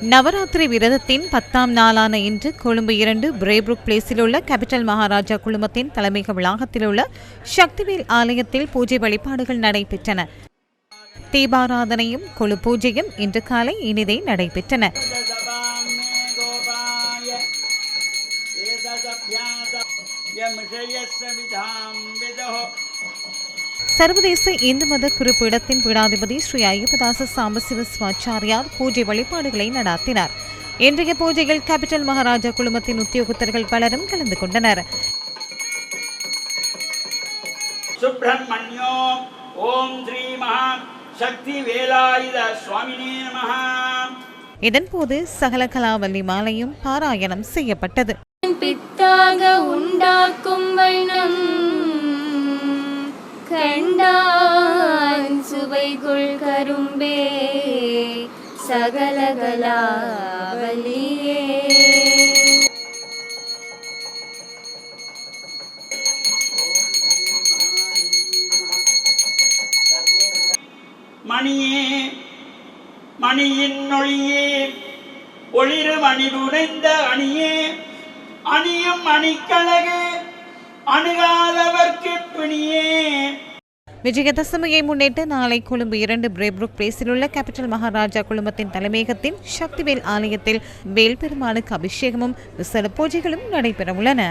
நவராத்திரி விரதத்தின் பத்தாம் நாளான இன்று கொழும்பு இரண்டு பிரேப்ருக் பிளேஸில் உள்ள கேபிட்டல் மகாராஜா குழுமத்தின் தலைமையக வளாகத்தில் உள்ள சக்திவேல் ஆலயத்தில் பூஜை வழிபாடுகள் நடைபெற்றன. தீபாராதனையும் கொழு பூஜையும் இன்று காலை இனிதே நடைபெற்றன. சர்வதேச இந்து மத குறிப்பீடத்தின் பீடாதிபதி ஸ்ரீ ஐயப்பதாச சாம்பசிவ சிவாச்சாரியார் பூஜை வழிபாடுகளை நடாத்தினார். இன்றைய பூஜையில் கேபிட்டல் மகாராஜா குழுமத்தின் உத்தியோகத்தர்கள் பலரும் கலந்து கொண்டனர். சுப்பிரமணியோ ஓம் ஸ்ரீ மகா சக்தி வேலாயுத சுவாமினே நமஹ. இதன்போது சகல கலாவல்லி மாலையும் பாராயணம் செய்யப்பட்டது. பித்தாக உண்டாக்கும் கண்டான் சுவைகுள் கரும்பே சகலகலாவலியே மணியே மணியின் ஒளியே ஒளிரு மணி புனைந்த அணியே அணியும் அணிக்கழகு அணுகாதவர்க்கு பிணியே. விஜயதசமியை முன்னிட்டு நாளை கொழும்பு இரண்டு பிரேப்ரூக் பிளேஸில் உள்ள கேபிட்டல் மகாராஜா குழுமத்தின் தலைமையகத்தின் சக்திவேல் ஆலயத்தில் வேல்பெருமானுக்கு அபிஷேகமும் விசேட பூஜைகளும் நடைபெறவுள்ளன.